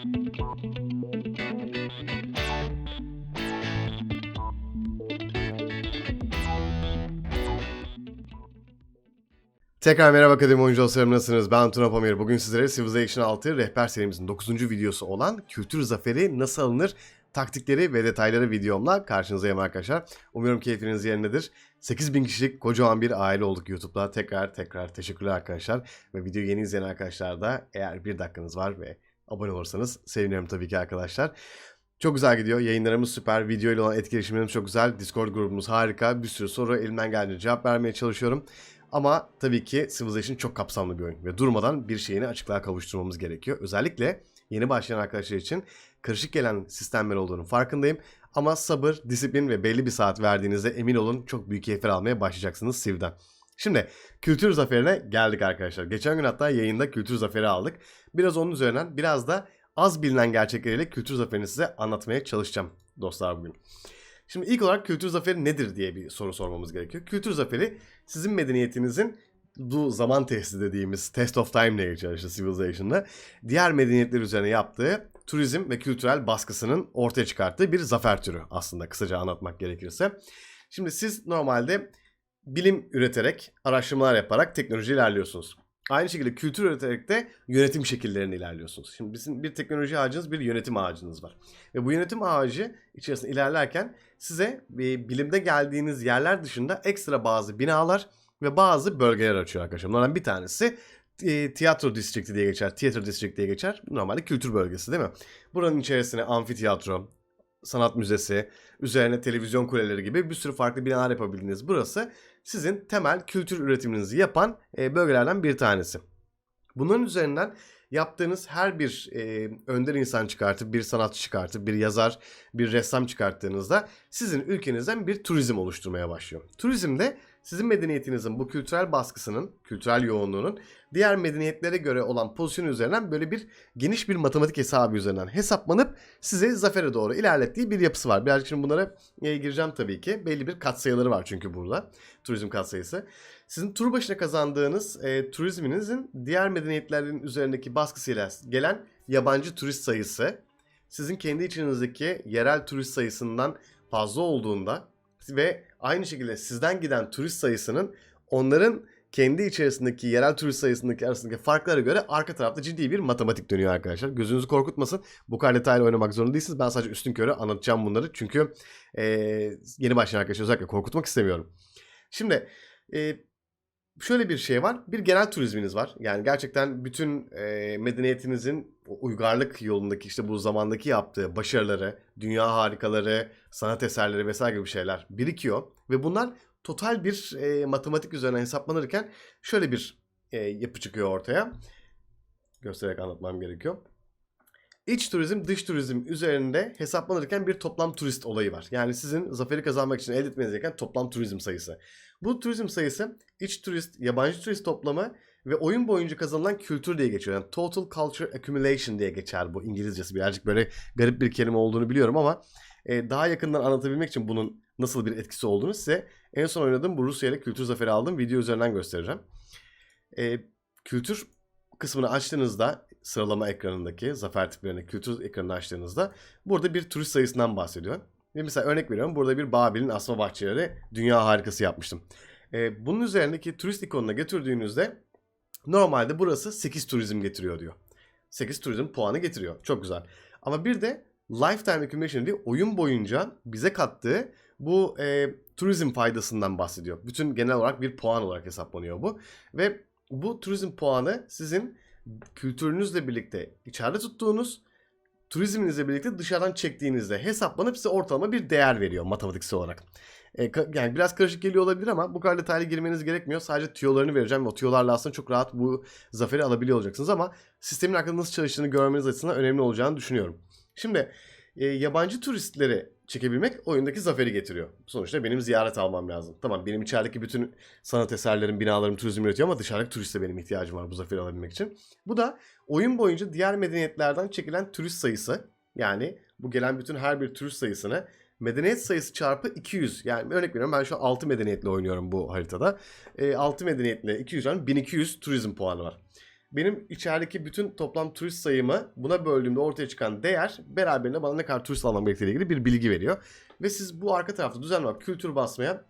Tekrar merhaba Akademi Oyuncu dostlarım nasılsınız? Ben Tuna Pamir. Bugün sizlere Civilization 6 rehber serimizin 9. videosu olan Kültür Zaferi nasıl alınır taktikleri ve detayları videomla karşınızdayım arkadaşlar. Umuyorum keyfiniz yerindedir. 8000 kişilik kocaman bir aile olduk YouTube'da. Tekrar tekrar teşekkürler arkadaşlar. Ve videoyu yeni izleyen arkadaşlar da eğer bir dakikanız var ve abone olursanız sevinirim tabii ki arkadaşlar. Çok güzel gidiyor. Yayınlarımız süper. Video ile olan etkileşimlerimiz çok güzel. Discord grubumuz harika. Bir sürü soru elimden geldiğince cevap vermeye çalışıyorum. Ama tabii ki Civilization çok kapsamlı bir oyun ve durmadan bir şeyini açıklığa kavuşturmamız gerekiyor. Özellikle yeni başlayan arkadaşlar için karışık gelen sistemler olduğunu farkındayım. Ama sabır, disiplin ve belli bir saat verdiğinizde emin olun çok büyük keyifler almaya başlayacaksınız Civ'den. Şimdi kültür zaferine geldik arkadaşlar. Geçen gün hatta yayında kültür zaferi aldık. Biraz onun üzerinden biraz da az bilinen gerçekleriyle kültür zaferini size anlatmaya çalışacağım dostlar bugün. Şimdi ilk olarak kültür zaferi nedir diye bir soru sormamız gerekiyor. Kültür zaferi sizin medeniyetinizin bu zaman testi dediğimiz test of time diye geçer işte Civilization'da diğer medeniyetler üzerine yaptığı turizm ve kültürel baskısının ortaya çıkarttığı bir zafer türü aslında kısaca anlatmak gerekirse. Şimdi siz normalde bilim üreterek, araştırmalar yaparak teknoloji ilerliyorsunuz. Aynı şekilde kültür üreterek de yönetim şekillerini ilerliyorsunuz. Şimdi bizim bir teknoloji ağacınız, bir yönetim ağacınız var. Ve bu yönetim ağacı içerisinde ilerlerken size e, bilimde geldiğiniz yerler dışında ekstra bazı binalar ve bazı bölgeler açıyor arkadaşlar. Bunlardan bir tanesi e, tiyatro distrikti diye geçer. Tiyatro district diye geçer. Normalde kültür bölgesi değil mi? Buranın içerisine amfiteyatro, sanat müzesi, üzerine televizyon kuleleri gibi bir sürü farklı binalar yapabildiğiniz burası sizin temel kültür üretiminizi yapan e, bölgelerden bir tanesi. Bunların üzerinden yaptığınız her bir e, önder insan çıkartıp, bir sanatçı çıkartıp, bir yazar, bir ressam çıkarttığınızda sizin ülkenizden bir turizm oluşturmaya başlıyor. Turizm de sizin medeniyetinizin bu kültürel baskısının, kültürel yoğunluğunun diğer medeniyetlere göre olan pozisyonu üzerinden böyle bir geniş bir matematik hesabı üzerinden hesaplanıp sizi zafere doğru ilerlettiği bir yapısı var. Birazcık şimdi bunlara e, gireceğim tabii ki. Belli bir katsayıları var çünkü burada. Turizm katsayısı. Sizin tur başına kazandığınız e, turizminizin diğer medeniyetlerin üzerindeki baskısıyla gelen yabancı turist sayısı sizin kendi içinizdeki yerel turist sayısından fazla olduğunda ve aynı şekilde sizden giden turist sayısının onların kendi içerisindeki yerel turist sayısındaki arasındaki farklara göre arka tarafta ciddi bir matematik dönüyor arkadaşlar. Gözünüzü korkutmasın. Bu kadar detaylı oynamak zorunda değilsiniz. Ben sadece üstün körü anlatacağım bunları. Çünkü e, yeni başlayan arkadaşlar özellikle korkutmak istemiyorum. Şimdi e, şöyle bir şey var. Bir genel turizminiz var. Yani gerçekten bütün e, medeniyetinizin uygarlık yolundaki işte bu zamandaki yaptığı başarıları, dünya harikaları, sanat eserleri vesaire gibi şeyler birikiyor. Ve bunlar total bir e, matematik üzerine hesaplanırken şöyle bir e, yapı çıkıyor ortaya. Göstererek anlatmam gerekiyor. İç turizm, dış turizm üzerinde hesaplanırken bir toplam turist olayı var. Yani sizin zaferi kazanmak için elde etmeniz gereken toplam turizm sayısı. Bu turizm sayısı iç turist, yabancı turist toplamı ve oyun boyunca kazanılan kültür diye geçiyor. Yani total culture accumulation diye geçer bu İngilizcesi. Birazcık böyle garip bir kelime olduğunu biliyorum ama e, daha yakından anlatabilmek için bunun nasıl bir etkisi olduğunu size en son oynadığım bu Rusya ile kültür zaferi aldığım video üzerinden göstereceğim. E, kültür kısmını açtığınızda sıralama ekranındaki zafer tiplerini kültür ekranını açtığınızda burada bir turist sayısından bahsediyor. Ve mesela örnek veriyorum burada bir Babil'in asma bahçeleri dünya harikası yapmıştım. E, bunun üzerindeki turist ikonuna götürdüğünüzde normalde burası 8 turizm getiriyor diyor. 8 turizm puanı getiriyor. Çok güzel. Ama bir de Lifetime Accumulation diye oyun boyunca bize kattığı bu e, turizm faydasından bahsediyor. Bütün genel olarak bir puan olarak hesaplanıyor bu. Ve bu turizm puanı sizin kültürünüzle birlikte içeride tuttuğunuz turizminizle birlikte dışarıdan çektiğinizde hesaplanıp size ortalama bir değer veriyor matematiksel olarak. E, yani biraz karışık geliyor olabilir ama bu kadar detaylı girmeniz gerekmiyor. Sadece tüyolarını vereceğim ve o tüyolarla aslında çok rahat bu zaferi alabiliyor olacaksınız ama sistemin hakkında nasıl çalıştığını görmeniz açısından önemli olacağını düşünüyorum. Şimdi e, yabancı turistleri çekebilmek oyundaki zaferi getiriyor. Sonuçta benim ziyaret almam lazım. Tamam benim içerideki bütün sanat eserlerim, binalarım turizm üretiyor ama dışarıdaki turiste benim ihtiyacım var bu zaferi alabilmek için. Bu da oyun boyunca diğer medeniyetlerden çekilen turist sayısı. Yani bu gelen bütün her bir turist sayısını medeniyet sayısı çarpı 200. Yani örnek veriyorum ben şu an 6 medeniyetle oynuyorum bu haritada. E, 6 medeniyetle 200 yani 1200 turizm puanı var. Benim içerideki bütün toplam turist sayımı buna böldüğümde ortaya çıkan değer beraberinde bana ne kadar turist almam gerektiğiyle ilgili bir bilgi veriyor. Ve siz bu arka tarafta düzenli olarak kültür basmaya,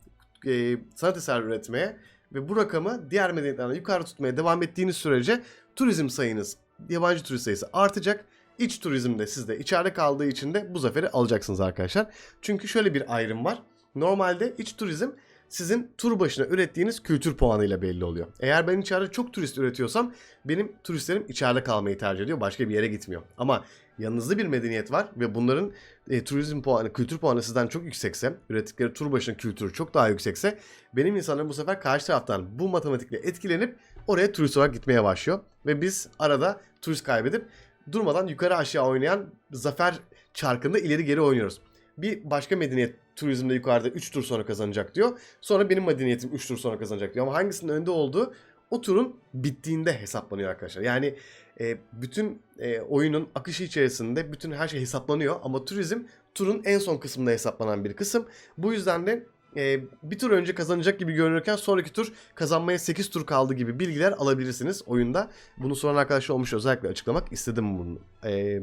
e, sanat eser üretmeye ve bu rakamı diğer medeniyetlerden yukarı tutmaya devam ettiğiniz sürece turizm sayınız, yabancı turist sayısı artacak. İç turizmde sizde içeride kaldığı için de bu zaferi alacaksınız arkadaşlar. Çünkü şöyle bir ayrım var. Normalde iç turizm sizin tur başına ürettiğiniz kültür puanıyla belli oluyor. Eğer ben içeride çok turist üretiyorsam benim turistlerim içeride kalmayı tercih ediyor. Başka bir yere gitmiyor. Ama yanınızda bir medeniyet var ve bunların e, turizm puanı, kültür puanı sizden çok yüksekse, ürettikleri tur başına kültürü çok daha yüksekse benim insanlarım bu sefer karşı taraftan bu matematikle etkilenip oraya turist olarak gitmeye başlıyor. Ve biz arada turist kaybedip durmadan yukarı aşağı oynayan zafer çarkında ileri geri oynuyoruz. Bir başka medeniyet turizmde yukarıda 3 tur sonra kazanacak diyor. Sonra benim medeniyetim 3 tur sonra kazanacak diyor. Ama hangisinin önde olduğu o turun bittiğinde hesaplanıyor arkadaşlar. Yani e, bütün e, oyunun akışı içerisinde bütün her şey hesaplanıyor. Ama turizm turun en son kısmında hesaplanan bir kısım. Bu yüzden de e, bir tur önce kazanacak gibi görünürken sonraki tur kazanmaya 8 tur kaldı gibi bilgiler alabilirsiniz oyunda. Bunu soran arkadaşlar olmuş özellikle açıklamak istedim bunu. E,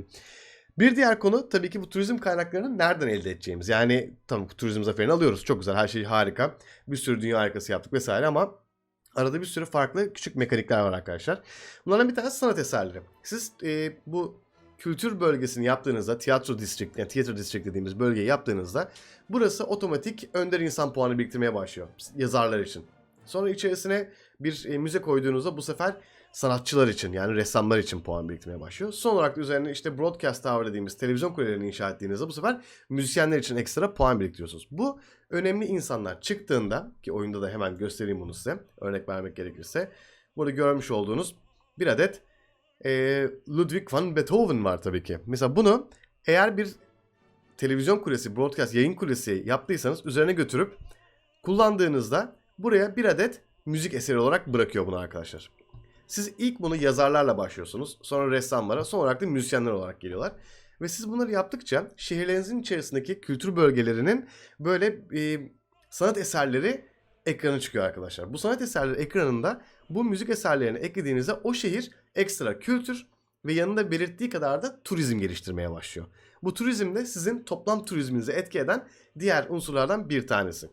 bir diğer konu tabii ki bu turizm kaynaklarını nereden elde edeceğimiz. Yani tamam turizm zaferini alıyoruz. Çok güzel her şey harika. Bir sürü dünya harikası yaptık vesaire ama arada bir sürü farklı küçük mekanikler var arkadaşlar. Bunlardan bir tanesi sanat eserleri. Siz e, bu kültür bölgesini yaptığınızda tiyatro district yani tiyatro district dediğimiz bölgeyi yaptığınızda burası otomatik önder insan puanı biriktirmeye başlıyor yazarlar için. Sonra içerisine bir e, müze koyduğunuzda bu sefer sanatçılar için yani ressamlar için puan biriktirmeye başlıyor. Son olarak da üzerine işte broadcast tower dediğimiz televizyon kulelerini inşa ettiğinizde bu sefer müzisyenler için ekstra puan biriktiriyorsunuz. Bu önemli insanlar çıktığında ki oyunda da hemen göstereyim bunu size örnek vermek gerekirse. Burada görmüş olduğunuz bir adet e, Ludwig van Beethoven var tabii ki. Mesela bunu eğer bir televizyon kulesi, broadcast yayın kulesi yaptıysanız üzerine götürüp kullandığınızda buraya bir adet müzik eseri olarak bırakıyor bunu arkadaşlar. Siz ilk bunu yazarlarla başlıyorsunuz. Sonra ressamlara, sonra olarak da müzisyenler olarak geliyorlar. Ve siz bunları yaptıkça şehirlerinizin içerisindeki kültür bölgelerinin böyle e, sanat eserleri ekrana çıkıyor arkadaşlar. Bu sanat eserleri ekranında bu müzik eserlerini eklediğinizde o şehir ekstra kültür ve yanında belirttiği kadar da turizm geliştirmeye başlıyor. Bu turizm de sizin toplam turizminizi etki eden diğer unsurlardan bir tanesi.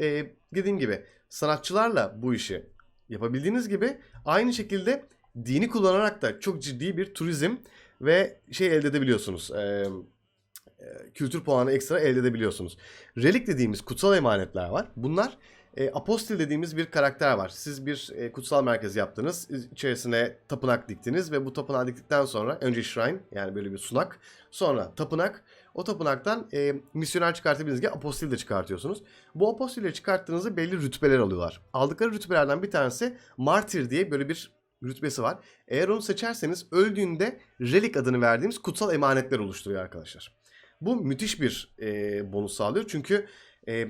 Ee, dediğim gibi sanatçılarla bu işi yapabildiğiniz gibi aynı şekilde dini kullanarak da çok ciddi bir turizm ve şey elde edebiliyorsunuz. E, kültür puanı ekstra elde edebiliyorsunuz. Relik dediğimiz kutsal emanetler var. Bunlar e, apostil dediğimiz bir karakter var. Siz bir e, kutsal merkez yaptınız. içerisine tapınak diktiniz ve bu tapınağı diktikten sonra önce shrine yani böyle bir sunak. Sonra tapınak. O tapınaktan e, misyoner çıkartabildiğiniz gibi apostil de çıkartıyorsunuz. Bu apostilleri çıkarttığınızda belli rütbeler alıyorlar. Aldıkları rütbelerden bir tanesi martir diye böyle bir rütbesi var. Eğer onu seçerseniz öldüğünde relik adını verdiğimiz kutsal emanetler oluşturuyor arkadaşlar. Bu müthiş bir e, bonus sağlıyor çünkü e,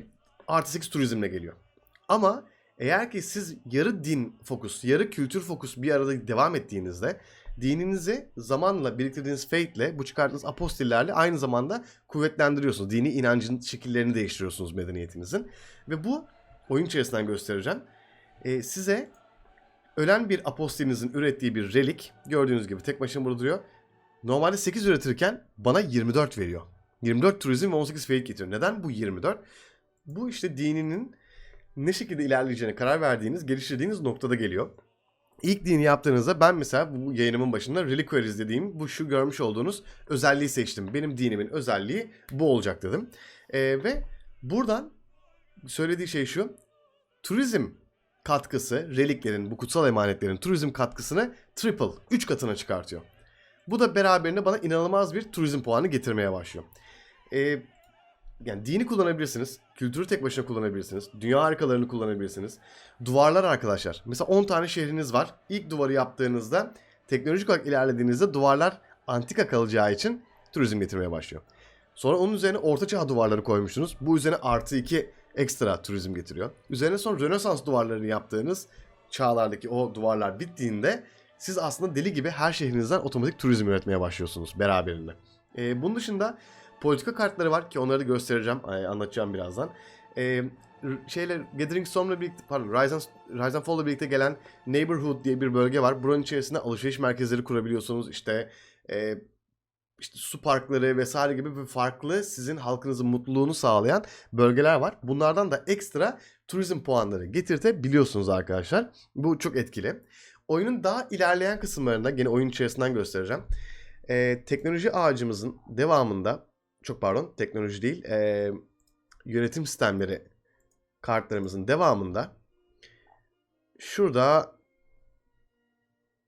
artı 8 turizmle geliyor. Ama eğer ki siz yarı din fokus, yarı kültür fokus bir arada devam ettiğinizde dininizi zamanla biriktirdiğiniz faith'le, bu çıkardığınız apostillerle aynı zamanda kuvvetlendiriyorsunuz. Dini inancın şekillerini değiştiriyorsunuz medeniyetinizin. Ve bu oyun içerisinden göstereceğim. Ee, size ölen bir apostilinizin ürettiği bir relik, gördüğünüz gibi tek başına burada duruyor. Normalde 8 üretirken bana 24 veriyor. 24 turizm ve 18 faith getiriyor. Neden bu 24? Bu işte dininin ne şekilde ilerleyeceğine karar verdiğiniz, geliştirdiğiniz noktada geliyor. İlk dini yaptığınızda ben mesela bu yayınımın başında reliquaries dediğim bu şu görmüş olduğunuz özelliği seçtim. Benim dinimin özelliği bu olacak dedim. Ee, ve buradan söylediği şey şu. Turizm katkısı, reliklerin, bu kutsal emanetlerin turizm katkısını triple, 3 katına çıkartıyor. Bu da beraberinde bana inanılmaz bir turizm puanı getirmeye başlıyor. Ee, yani dini kullanabilirsiniz. Kültürü tek başına kullanabilirsiniz. Dünya harikalarını kullanabilirsiniz. Duvarlar arkadaşlar. Mesela 10 tane şehriniz var. İlk duvarı yaptığınızda teknolojik olarak ilerlediğinizde duvarlar antika kalacağı için turizm getirmeye başlıyor. Sonra onun üzerine orta çağ duvarları koymuşsunuz. Bu üzerine artı 2 ekstra turizm getiriyor. Üzerine sonra Rönesans duvarlarını yaptığınız çağlardaki o duvarlar bittiğinde siz aslında deli gibi her şehrinizden otomatik turizm üretmeye başlıyorsunuz beraberinde. Ee, bunun dışında politika kartları var ki onları da göstereceğim, anlatacağım birazdan. e, r- şeyle Gathering Storm'la birlikte pardon Rise and, Rise and Fall'la birlikte gelen Neighborhood diye bir bölge var. Buranın içerisinde alışveriş merkezleri kurabiliyorsunuz. İşte e, işte su parkları vesaire gibi bir farklı sizin halkınızın mutluluğunu sağlayan bölgeler var. Bunlardan da ekstra turizm puanları getirtebiliyorsunuz arkadaşlar. Bu çok etkili. Oyunun daha ilerleyen kısımlarında gene oyun içerisinden göstereceğim. Ee, teknoloji ağacımızın devamında çok pardon teknoloji değil ee, yönetim sistemleri kartlarımızın devamında şurada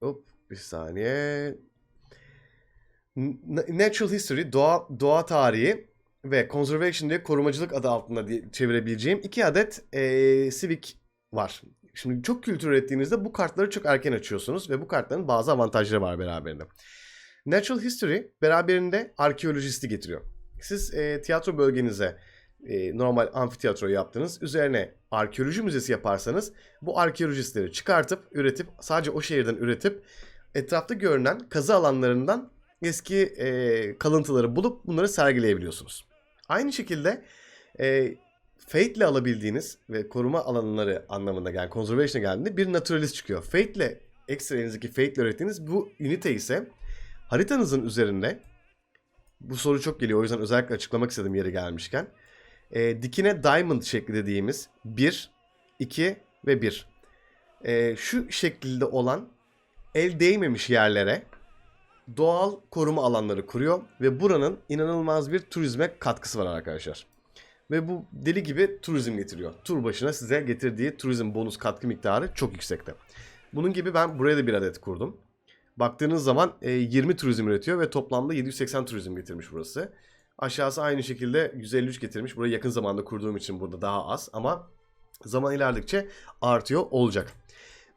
hop bir saniye Natural History, doğa, doğa tarihi ve Conservation diye korumacılık adı altında diye çevirebileceğim iki adet eee Civic var. Şimdi çok kültür ürettiğinizde bu kartları çok erken açıyorsunuz ve bu kartların bazı avantajları var beraberinde. Natural History beraberinde arkeolojisti getiriyor. Siz eee, tiyatro bölgenize eee, normal amfiteyatro yaptınız. Üzerine arkeoloji müzesi yaparsanız bu arkeolojistleri çıkartıp, üretip, sadece o şehirden üretip etrafta görünen kazı alanlarından eski e, kalıntıları bulup bunları sergileyebiliyorsunuz. Aynı şekilde e, Fate ile alabildiğiniz ve koruma alanları anlamında yani conservation'a geldiğinde bir naturalist çıkıyor. Fate ile ekstra elinizdeki Fate ile ürettiğiniz bu ünite ise haritanızın üzerinde bu soru çok geliyor o yüzden özellikle açıklamak istedim yeri gelmişken. E, dikine diamond şekli dediğimiz 1, 2 ve 1. E, şu şekilde olan el değmemiş yerlere doğal koruma alanları kuruyor ve buranın inanılmaz bir turizme katkısı var arkadaşlar. Ve bu deli gibi turizm getiriyor. Tur başına size getirdiği turizm bonus katkı miktarı çok yüksekte. Bunun gibi ben buraya da bir adet kurdum. Baktığınız zaman e, 20 turizm üretiyor ve toplamda 780 turizm getirmiş burası. Aşağısı aynı şekilde 153 getirmiş. Burayı yakın zamanda kurduğum için burada daha az ama zaman ilerledikçe artıyor olacak.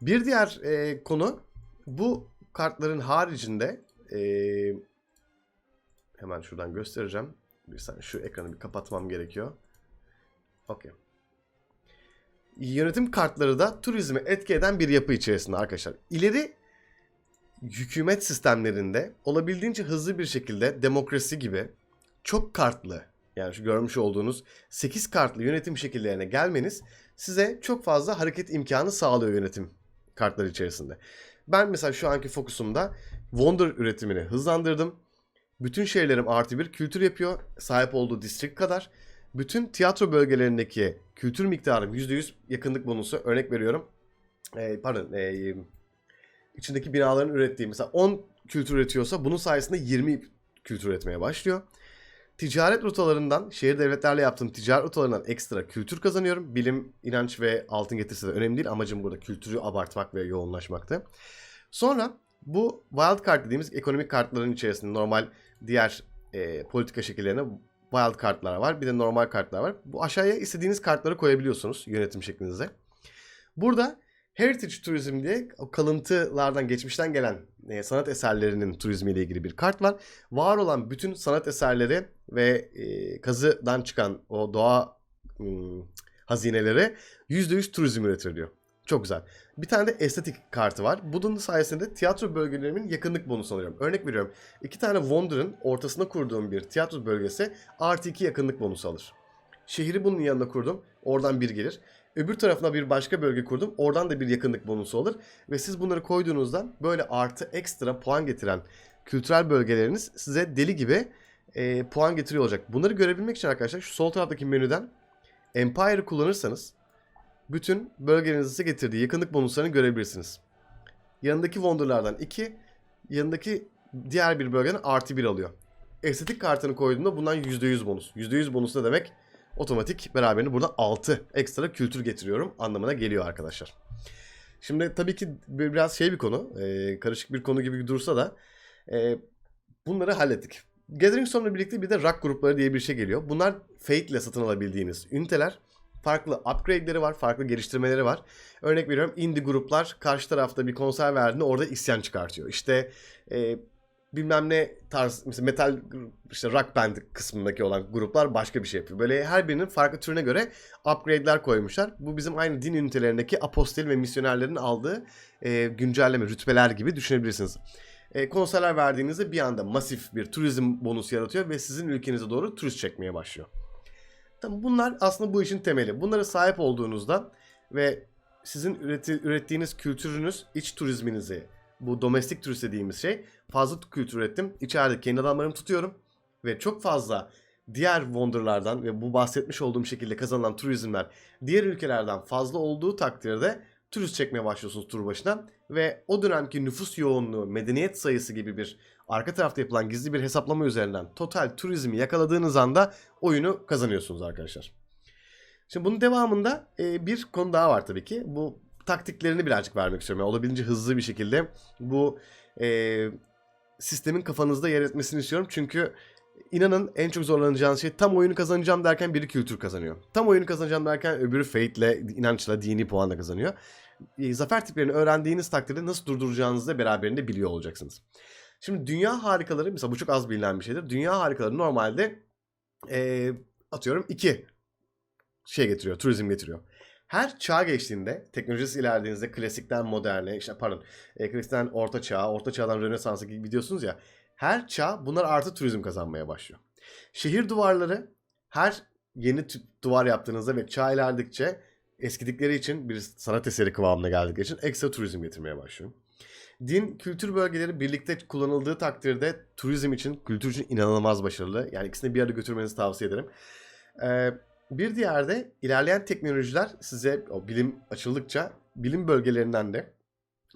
Bir diğer e, konu bu kartların haricinde ee, hemen şuradan göstereceğim. Bir saniye şu ekranı bir kapatmam gerekiyor. Okey. Yönetim kartları da turizmi etki eden bir yapı içerisinde arkadaşlar. İleri hükümet sistemlerinde olabildiğince hızlı bir şekilde demokrasi gibi çok kartlı yani şu görmüş olduğunuz 8 kartlı yönetim şekillerine gelmeniz size çok fazla hareket imkanı sağlıyor yönetim kartları içerisinde. Ben mesela şu anki fokusumda Wonder üretimini hızlandırdım. Bütün şehirlerim artı bir kültür yapıyor. Sahip olduğu district kadar. Bütün tiyatro bölgelerindeki kültür miktarım %100 yakınlık bonusu. Örnek veriyorum. Ee, pardon. ee, içindeki binaların ürettiği mesela 10 kültür üretiyorsa bunun sayesinde 20 kültür üretmeye başlıyor. Ticaret rotalarından, şehir devletlerle yaptığım ticaret rotalarından ekstra kültür kazanıyorum. Bilim, inanç ve altın getirisi de önemli değil. Amacım burada kültürü abartmak ve yoğunlaşmaktı. Sonra bu wild card dediğimiz ekonomik kartların içerisinde normal diğer e, politika şekillerine wild kartlar var. Bir de normal kartlar var. Bu aşağıya istediğiniz kartları koyabiliyorsunuz yönetim şeklinize. Burada Heritage Turizm diye o kalıntılardan geçmişten gelen e, sanat eserlerinin turizmiyle ilgili bir kart var. Var olan bütün sanat eserleri ve e, kazıdan çıkan o doğa hmm, hazineleri %100 turizm üretiliyor. Çok güzel. Bir tane de estetik kartı var. Bunun sayesinde tiyatro bölgelerimin yakınlık bonusu alıyorum. Örnek veriyorum. iki tane Wonder'ın ortasına kurduğum bir tiyatro bölgesi artı 2 yakınlık bonusu alır. Şehri bunun yanına kurdum. Oradan bir gelir. Öbür tarafına bir başka bölge kurdum. Oradan da bir yakınlık bonusu alır. Ve siz bunları koyduğunuzda böyle artı ekstra puan getiren kültürel bölgeleriniz size deli gibi e, puan getiriyor olacak. Bunları görebilmek için arkadaşlar şu sol taraftaki menüden Empire'ı kullanırsanız bütün bölgenizin size getirdiği yakınlık bonuslarını görebilirsiniz. Yanındaki Wonder'lardan 2, yanındaki diğer bir bölgeden artı 1 alıyor. Estetik kartını koyduğunda bundan %100 bonus. %100 bonus ne demek? Otomatik beraberinde buradan 6 ekstra kültür getiriyorum anlamına geliyor arkadaşlar. Şimdi tabii ki biraz şey bir konu, e, karışık bir konu gibi dursa da e, bunları hallettik. Gathering Storm'la birlikte bir de rock grupları diye bir şey geliyor. Bunlar Fate ile satın alabildiğiniz üniteler farklı upgrade'leri var, farklı geliştirmeleri var. Örnek veriyorum indie gruplar karşı tarafta bir konser verdiğinde orada isyan çıkartıyor. İşte e, bilmem ne tarz mesela metal işte rock band kısmındaki olan gruplar başka bir şey yapıyor. Böyle her birinin farklı türüne göre upgrade'ler koymuşlar. Bu bizim aynı din ünitelerindeki apostil ve misyonerlerin aldığı e, güncelleme, rütbeler gibi düşünebilirsiniz. E, konserler verdiğinizde bir anda masif bir turizm bonus yaratıyor ve sizin ülkenize doğru turist çekmeye başlıyor. Tamam, bunlar aslında bu işin temeli. Bunlara sahip olduğunuzda ve sizin üreti, ürettiğiniz kültürünüz, iç turizminizi, bu domestik turist dediğimiz şey fazla kültür ürettim. İçeride kendi adamlarımı tutuyorum ve çok fazla diğer Wonder'lardan ve bu bahsetmiş olduğum şekilde kazanılan turizmler diğer ülkelerden fazla olduğu takdirde turist çekmeye başlıyorsunuz tur başına ve o dönemki nüfus yoğunluğu, medeniyet sayısı gibi bir arka tarafta yapılan gizli bir hesaplama üzerinden total turizmi yakaladığınız anda oyunu kazanıyorsunuz arkadaşlar. Şimdi bunun devamında bir konu daha var tabii ki. Bu taktiklerini birazcık vermek istiyorum. Yani olabildiğince hızlı bir şekilde bu e, sistemin kafanızda yer etmesini istiyorum. Çünkü inanın en çok zorlanacağınız şey tam oyunu kazanacağım derken biri kültür kazanıyor. Tam oyunu kazanacağım derken öbürü fate'le, inançla, dini puanla kazanıyor. E, zafer tiplerini öğrendiğiniz takdirde nasıl durduracağınızı da beraberinde biliyor olacaksınız. Şimdi dünya harikaları, mesela bu çok az bilinen bir şeydir. Dünya harikaları normalde e, atıyorum iki şey getiriyor, turizm getiriyor. Her çağ geçtiğinde, teknolojisi ilerlediğinizde klasikten moderne, işte pardon, e, klasikten orta çağ, orta çağdan rönesansa gidiyorsunuz ya. Her çağ bunlar artı turizm kazanmaya başlıyor. Şehir duvarları her yeni duvar yaptığınızda ve çağ ilerledikçe eskidikleri için bir sanat eseri kıvamına geldikleri için ekstra turizm getirmeye başlıyor. Din, kültür bölgeleri birlikte kullanıldığı takdirde turizm için, kültür için inanılmaz başarılı. Yani ikisini bir arada götürmenizi tavsiye ederim. Ee, bir diğer de ilerleyen teknolojiler size o bilim açıldıkça bilim bölgelerinden de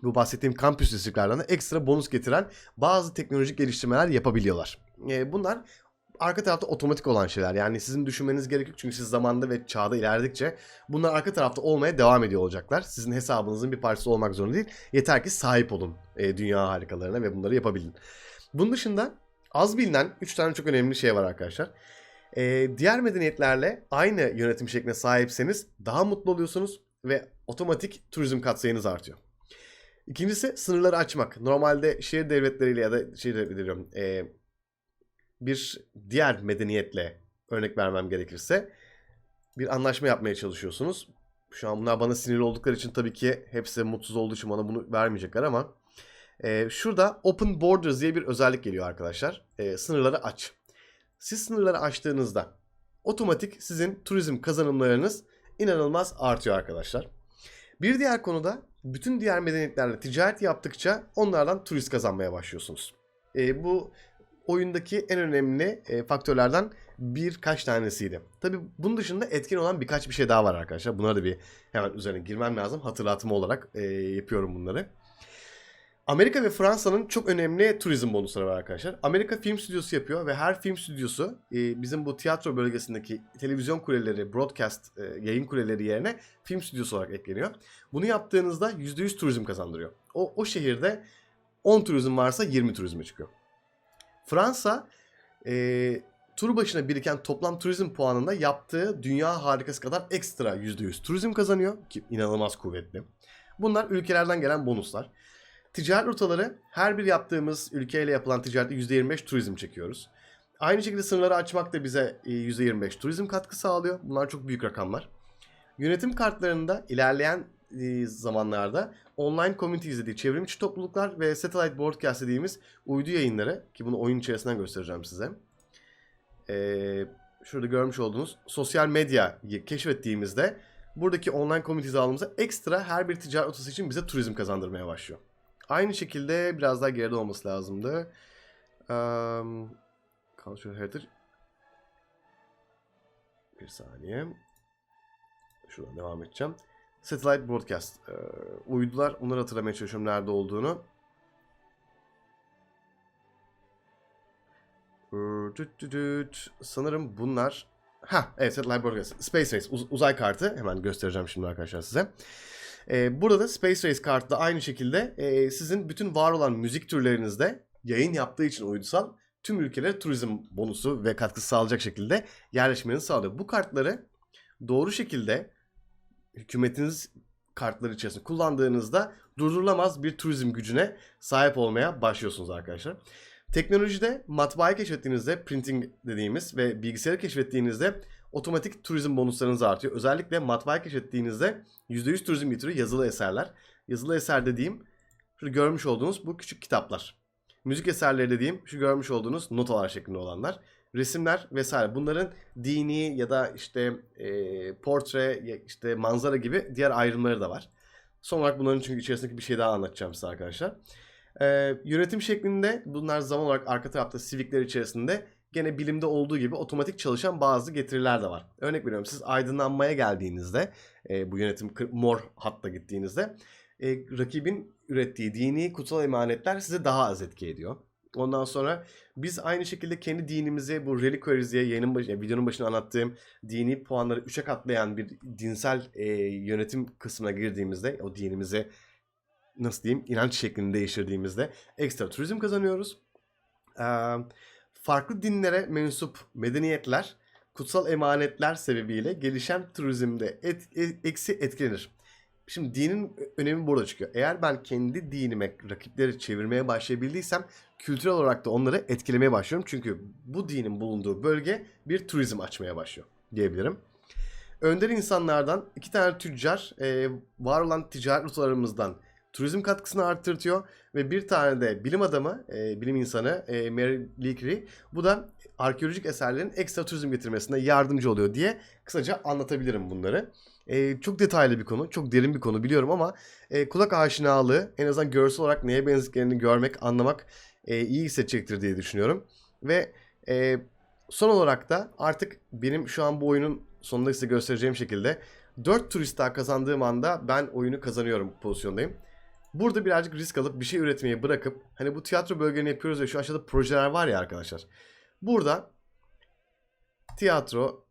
bu bahsettiğim kampüs de ekstra bonus getiren bazı teknolojik geliştirmeler yapabiliyorlar. Ee, bunlar arka tarafta otomatik olan şeyler. Yani sizin düşünmeniz gerekiyor çünkü siz zamanda ve çağda ilerledikçe bunlar arka tarafta olmaya devam ediyor olacaklar. Sizin hesabınızın bir parçası olmak zorunda değil. Yeter ki sahip olun e, dünya harikalarına ve bunları yapabilin. Bunun dışında az bilinen 3 tane çok önemli şey var arkadaşlar. Ee, diğer medeniyetlerle aynı yönetim şekline sahipseniz daha mutlu oluyorsunuz ve otomatik turizm katsayınız artıyor. İkincisi sınırları açmak. Normalde şehir devletleriyle ya da şehir devletleri e, bir diğer medeniyetle örnek vermem gerekirse bir anlaşma yapmaya çalışıyorsunuz. Şu an bunlar bana sinirli oldukları için tabii ki hepsi mutsuz olduğu için bana bunu vermeyecekler ama e, şurada Open Borders diye bir özellik geliyor arkadaşlar. E, sınırları aç. Siz sınırları aştığınızda otomatik sizin turizm kazanımlarınız inanılmaz artıyor arkadaşlar. Bir diğer konuda bütün diğer medeniyetlerle ticaret yaptıkça onlardan turist kazanmaya başlıyorsunuz. E, bu oyundaki en önemli e, faktörlerden birkaç tanesiydi. Tabi bunun dışında etkin olan birkaç bir şey daha var arkadaşlar. Bunlara da bir hemen üzerine girmem lazım. Hatırlatma olarak e, yapıyorum bunları. Amerika ve Fransa'nın çok önemli turizm bonusları var arkadaşlar. Amerika film stüdyosu yapıyor ve her film stüdyosu e, bizim bu tiyatro bölgesindeki televizyon kuleleri, broadcast e, yayın kuleleri yerine film stüdyosu olarak ekleniyor. Bunu yaptığınızda %100 turizm kazandırıyor. O, o şehirde 10 turizm varsa 20 turizme çıkıyor. Fransa e, tur başına biriken toplam turizm puanında yaptığı dünya harikası kadar ekstra %100 turizm kazanıyor ki inanılmaz kuvvetli. Bunlar ülkelerden gelen bonuslar. Ticaret rotaları her bir yaptığımız ülkeyle yapılan ticarette %25 turizm çekiyoruz. Aynı şekilde sınırları açmak da bize %25 turizm katkı sağlıyor. Bunlar çok büyük rakamlar. Yönetim kartlarında ilerleyen e, zamanlarda online community izlediği çevrim içi topluluklar ve satellite broadcast dediğimiz uydu yayınları ki bunu oyun içerisinden göstereceğim size. Ee, şurada görmüş olduğunuz sosyal medyayı keşfettiğimizde buradaki online community aldığımızda ekstra her bir ticaret rotası için bize turizm kazandırmaya başlıyor. Aynı şekilde biraz daha geride olması lazımdı. Um, Cultural Heritage. Bir saniye. Şuradan devam edeceğim. Satellite Broadcast. Ee, uydular. Onları hatırlamaya çalışıyorum nerede olduğunu. Sanırım bunlar... Ha, evet Satellite Broadcast. Space Race. Uz- uzay kartı. Hemen göstereceğim şimdi arkadaşlar size. Ee, burada da Space Race kartı da aynı şekilde e, sizin bütün var olan müzik türlerinizde yayın yaptığı için uydusal tüm ülkelere turizm bonusu ve katkısı sağlayacak şekilde yerleşmenizi sağlıyor. Bu kartları doğru şekilde hükümetiniz kartları içerisinde kullandığınızda durdurulamaz bir turizm gücüne sahip olmaya başlıyorsunuz arkadaşlar. Teknolojide matbaayı keşfettiğinizde printing dediğimiz ve bilgisayarı keşfettiğinizde otomatik turizm bonuslarınız artıyor. Özellikle matbaayı keşfettiğinizde %100 turizm getiriyor yazılı eserler. Yazılı eser dediğim şu görmüş olduğunuz bu küçük kitaplar. Müzik eserleri dediğim şu görmüş olduğunuz notalar şeklinde olanlar. resimler vesaire bunların dini ya da işte e, portre, işte manzara gibi diğer ayrımları da var. Son olarak bunların çünkü içerisindeki bir şey daha anlatacağım size arkadaşlar. E, yönetim şeklinde bunlar zaman olarak arka tarafta civikler içerisinde gene bilimde olduğu gibi otomatik çalışan bazı getiriler de var. Örnek veriyorum siz aydınlanmaya geldiğinizde e, bu yönetim mor hatta gittiğinizde e, rakibin ürettiği dini kutsal emanetler size daha az etki ediyor. Ondan sonra biz aynı şekilde kendi dinimizi bu reliquaries diye yayının başı, yani videonun başında anlattığım dini puanları 3'e katlayan bir dinsel e, yönetim kısmına girdiğimizde o dinimizi nasıl diyeyim inanç şeklini değiştirdiğimizde ekstra turizm kazanıyoruz. Ee, farklı dinlere mensup medeniyetler kutsal emanetler sebebiyle gelişen turizmde et, e- eksi etkilenir. Şimdi dinin önemi burada çıkıyor. Eğer ben kendi dinime rakipleri çevirmeye başlayabildiysem kültürel olarak da onları etkilemeye başlıyorum. Çünkü bu dinin bulunduğu bölge bir turizm açmaya başlıyor diyebilirim. Önder insanlardan iki tane tüccar e, var olan ticaret rotalarımızdan turizm katkısını arttırtıyor ve bir tane de bilim adamı, e, bilim insanı e, Mary Leakey bu da arkeolojik eserlerin ekstra turizm getirmesine yardımcı oluyor diye kısaca anlatabilirim bunları. E, çok detaylı bir konu, çok derin bir konu biliyorum ama e, kulak aşinalığı en azından görsel olarak neye benzediklerini görmek, anlamak e, iyi hissedecektir diye düşünüyorum. Ve e, son olarak da artık benim şu an bu oyunun sonunda size göstereceğim şekilde 4 turist daha kazandığım anda ben oyunu kazanıyorum pozisyondayım. Burada birazcık risk alıp bir şey üretmeyi bırakıp hani bu tiyatro bölgelerini yapıyoruz ya şu aşağıda projeler var ya arkadaşlar. Burada tiyatro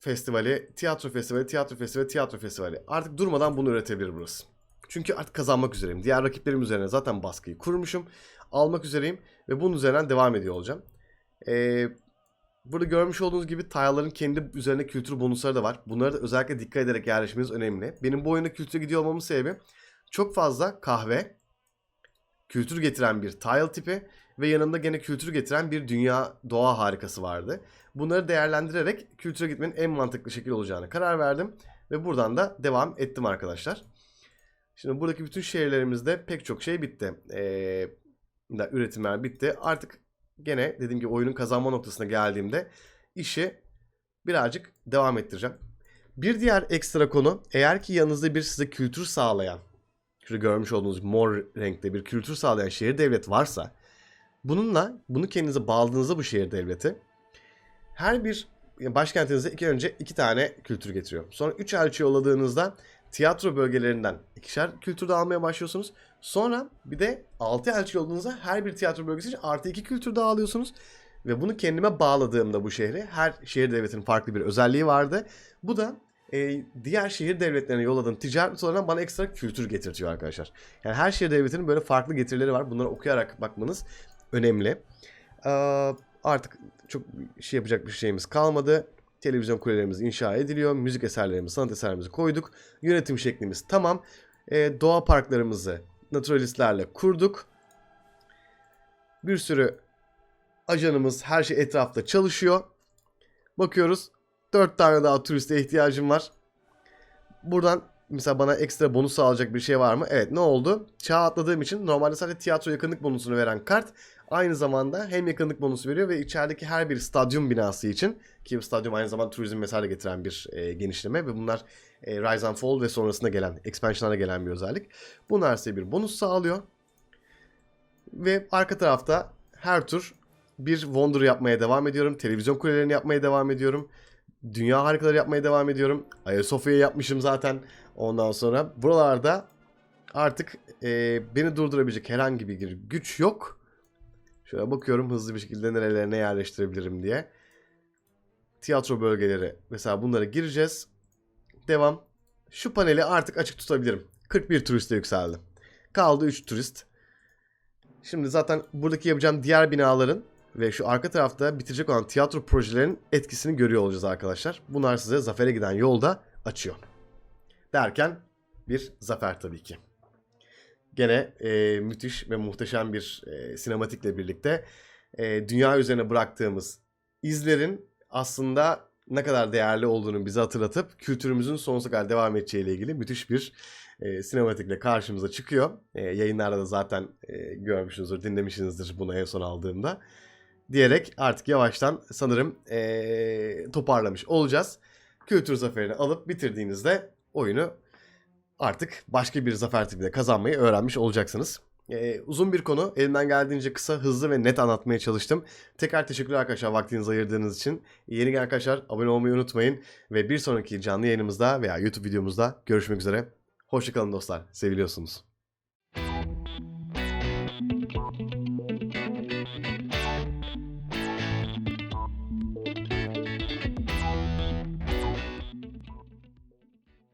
festivali, tiyatro festivali, tiyatro festivali, tiyatro festivali. Artık durmadan bunu üretebilir burası. Çünkü artık kazanmak üzereyim. Diğer rakiplerim üzerine zaten baskıyı kurmuşum. Almak üzereyim ve bunun üzerinden devam ediyor olacağım. Ee, burada görmüş olduğunuz gibi tile'ların kendi üzerine kültür bonusları da var. Bunlara da özellikle dikkat ederek yerleşmeniz önemli. Benim bu oyunda kültüre gidiyor olmamın sebebi çok fazla kahve, kültür getiren bir tile tipi ve yanında gene kültür getiren bir dünya doğa harikası vardı. Bunları değerlendirerek kültüre gitmenin en mantıklı şekil olacağını karar verdim ve buradan da devam ettim arkadaşlar. Şimdi buradaki bütün şehirlerimizde pek çok şey bitti. Ee, üretimler bitti. Artık gene dediğim gibi oyunun kazanma noktasına geldiğimde işi birazcık devam ettireceğim. Bir diğer ekstra konu eğer ki yanınızda bir size kültür sağlayan şurada görmüş olduğunuz mor renkte bir kültür sağlayan şehir devlet varsa bununla bunu kendinize bağladığınızda bu şehir devleti her bir başkentinize iki önce iki tane kültür getiriyor. Sonra üç elçi yolladığınızda tiyatro bölgelerinden ikişer kültür de almaya başlıyorsunuz. Sonra bir de altı elçi yolladığınızda her bir tiyatro bölgesi için artı iki kültür daha alıyorsunuz. Ve bunu kendime bağladığımda bu şehri her şehir devletinin farklı bir özelliği vardı. Bu da e, diğer şehir devletlerine yolladığım ticaret rotalarından bana ekstra kültür getirtiyor arkadaşlar. Yani her şehir devletinin böyle farklı getirileri var. Bunları okuyarak bakmanız önemli. Ee, artık çok şey yapacak bir şeyimiz kalmadı. Televizyon kulelerimiz inşa ediliyor. Müzik eserlerimizi, sanat eserlerimizi koyduk. Yönetim şeklimiz tamam. Ee, doğa parklarımızı naturalistlerle kurduk. Bir sürü ajanımız her şey etrafta çalışıyor. Bakıyoruz. 4 tane daha turiste ihtiyacım var. Buradan mesela bana ekstra bonus sağlayacak bir şey var mı? Evet ne oldu? Çağ atladığım için normalde sadece tiyatro yakınlık bonusunu veren kart aynı zamanda hem yakınlık bonusu veriyor ve içerideki her bir stadyum binası için ki stadyum aynı zamanda turizm vesaire getiren bir e, genişleme ve bunlar e, Rise and Fall ve sonrasında gelen expansion'lara gelen bir özellik. Bunlar size bir bonus sağlıyor. Ve arka tarafta her tur bir Wonder yapmaya devam ediyorum. Televizyon kulelerini yapmaya devam ediyorum. Dünya harikaları yapmaya devam ediyorum. Ayasofya'yı yapmışım zaten. Ondan sonra buralarda artık e, beni durdurabilecek herhangi bir güç yok. Şöyle bakıyorum hızlı bir şekilde nerelerine yerleştirebilirim diye. Tiyatro bölgeleri mesela bunlara gireceğiz. Devam. Şu paneli artık açık tutabilirim. 41 turiste yükseldi. Kaldı 3 turist. Şimdi zaten buradaki yapacağım diğer binaların ve şu arka tarafta bitirecek olan tiyatro projelerinin etkisini görüyor olacağız arkadaşlar. Bunlar size zafere giden yolda açıyor. Derken bir zafer tabii ki. Gene e, müthiş ve muhteşem bir e, sinematikle birlikte e, dünya üzerine bıraktığımız izlerin aslında ne kadar değerli olduğunu bize hatırlatıp kültürümüzün sonsuza kadar devam edeceğiyle ilgili müthiş bir e, sinematikle karşımıza çıkıyor. E, yayınlarda da zaten e, görmüşsünüzdür, dinlemişsinizdir bunu en son aldığımda. Diyerek artık yavaştan sanırım ee, toparlamış olacağız. Kültür zaferini alıp bitirdiğinizde oyunu artık başka bir zafer tipinde kazanmayı öğrenmiş olacaksınız. Ee, uzun bir konu. Elimden geldiğince kısa, hızlı ve net anlatmaya çalıştım. Tekrar teşekkürler arkadaşlar vaktinizi ayırdığınız için. Yeni gelen arkadaşlar abone olmayı unutmayın. Ve bir sonraki canlı yayınımızda veya YouTube videomuzda görüşmek üzere. Hoşçakalın dostlar. Seviliyorsunuz.